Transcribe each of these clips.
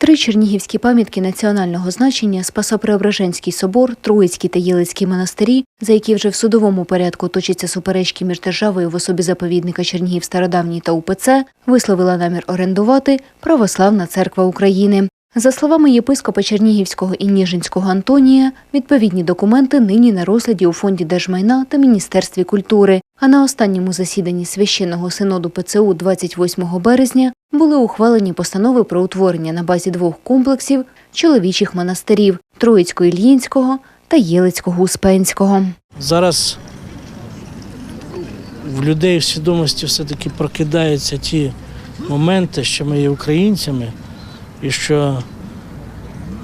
Три чернігівські пам'ятки національного значення Спасо-Преображенський собор, Троїцький та Єлицький монастирі, за які вже в судовому порядку точаться суперечки між державою в особі заповідника Чернігів Стародавній та УПЦ, висловила намір орендувати Православна церква України. За словами єпископа Чернігівського і Ніжинського Антонія, відповідні документи нині на розгляді у фонді держмайна та Міністерстві культури. А на останньому засіданні священного синоду ПЦУ 28 березня були ухвалені постанови про утворення на базі двох комплексів чоловічих монастирів Троїцько-Ільїнського та Єлицького-Успенського. Зараз в людей в свідомості все-таки прокидаються ті моменти, що ми є українцями і що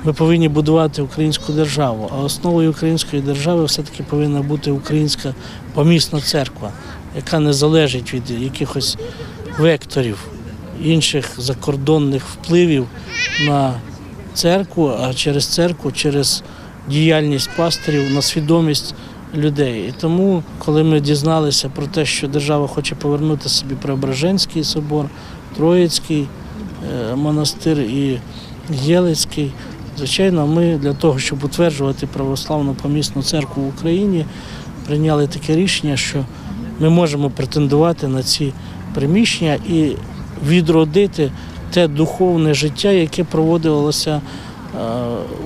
ми повинні будувати українську державу. А основою української держави все-таки повинна бути українська помісна церква, яка не залежить від якихось векторів інших закордонних впливів на церкву, а через церкву, через діяльність пастирів на свідомість людей. І тому, коли ми дізналися про те, що держава хоче повернути собі Преображенський собор, Троїцький монастир і Єлицький, звичайно, ми для того, щоб утверджувати православну помісну церкву в Україні, прийняли таке рішення, що ми можемо претендувати на ці приміщення і відродити те духовне життя, яке проводилося е,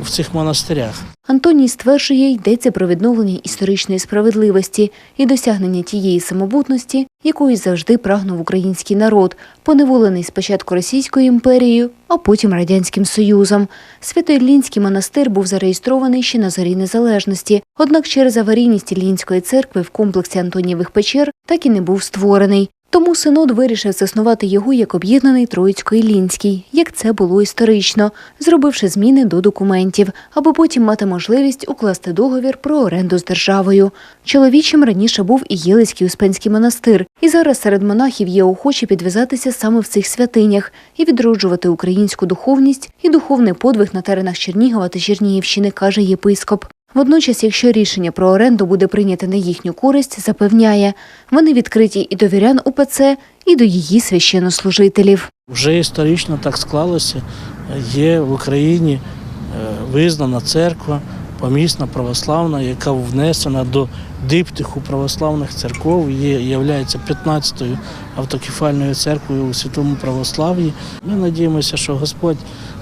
в цих монастирях. Антоній стверджує, йдеться про відновлення історичної справедливості і досягнення тієї самобутності, якої завжди прагнув український народ, поневолений спочатку Російською імперією, а потім Радянським Союзом. Свято-Іллінський монастир був зареєстрований ще на зорі незалежності, однак через аварійність Іллінської церкви в комплексі Антонієвих печер так і не був створений. Тому синод вирішив заснувати його як об'єднаний Троїцько-Іллінський, як це було історично, зробивши зміни до документів, аби потім мати можливість укласти договір про оренду з державою. Чоловічим раніше був і Єлицький Успенський монастир, і зараз серед монахів є охочі підв'язатися саме в цих святинях і відроджувати українську духовність і духовний подвиг на теренах Чернігова та Чернігівщини, каже єпископ. Водночас, якщо рішення про оренду буде прийняте на їхню користь, запевняє, вони відкриті і до вірян УПЦ, і до її священнослужителів. Вже історично так склалося. Є в Україні е, визнана церква, помісна православна, яка внесена до диптиху православних церков, є, є 15-ю автокефальною церквою у святому православ'ї. Ми надіємося, що Господь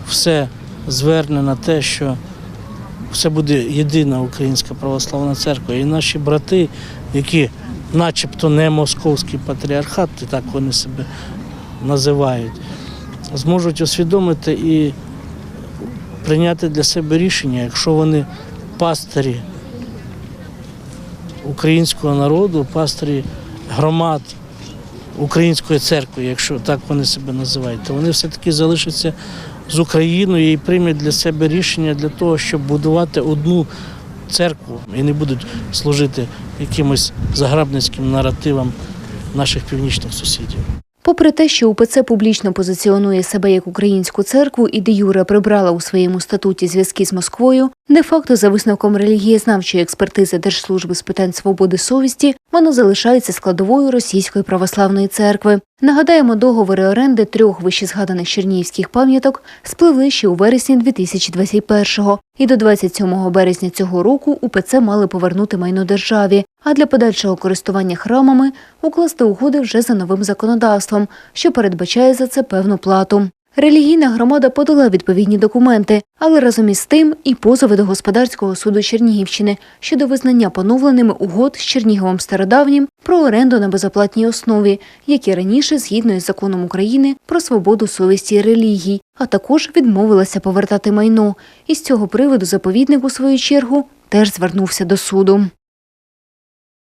все зверне на те, що все буде єдина українська православна церква. І наші брати, які начебто не московський патріархат, і так вони себе називають, зможуть усвідомити і прийняти для себе рішення, якщо вони пастирі українського народу, пастирі громад української церкви, якщо так вони себе називають, то вони все-таки залишаться з Україною і прийме для себе рішення для того, щоб будувати одну церкву і не будуть служити якимось заграбницьким наративам наших північних сусідів. Попри те, що УПЦ публічно позиціонує себе як українську церкву і де Юра прибрала у своєму статуті зв'язки з Москвою, де-факто за висновком релігієзнавчої експертизи Держслужби з питань свободи совісті, воно залишається складовою російської православної церкви. Нагадаємо, договори оренди трьох вищезгаданих чернігівських пам'яток спливли ще у вересні 2021-го, і до 27 березня цього року УПЦ мали повернути майно державі, а для подальшого користування храмами укласти угоди вже за новим законодавством, що передбачає за це певну плату. Релігійна громада подала відповідні документи, але разом із тим і позови до господарського суду Чернігівщини щодо визнання поновленими угод з Черніговом Стародавнім про оренду на безоплатній основі, які раніше згідно із законом України про свободу совісті і релігій, а також відмовилася повертати майно. І з цього приводу заповідник у свою чергу теж звернувся до суду.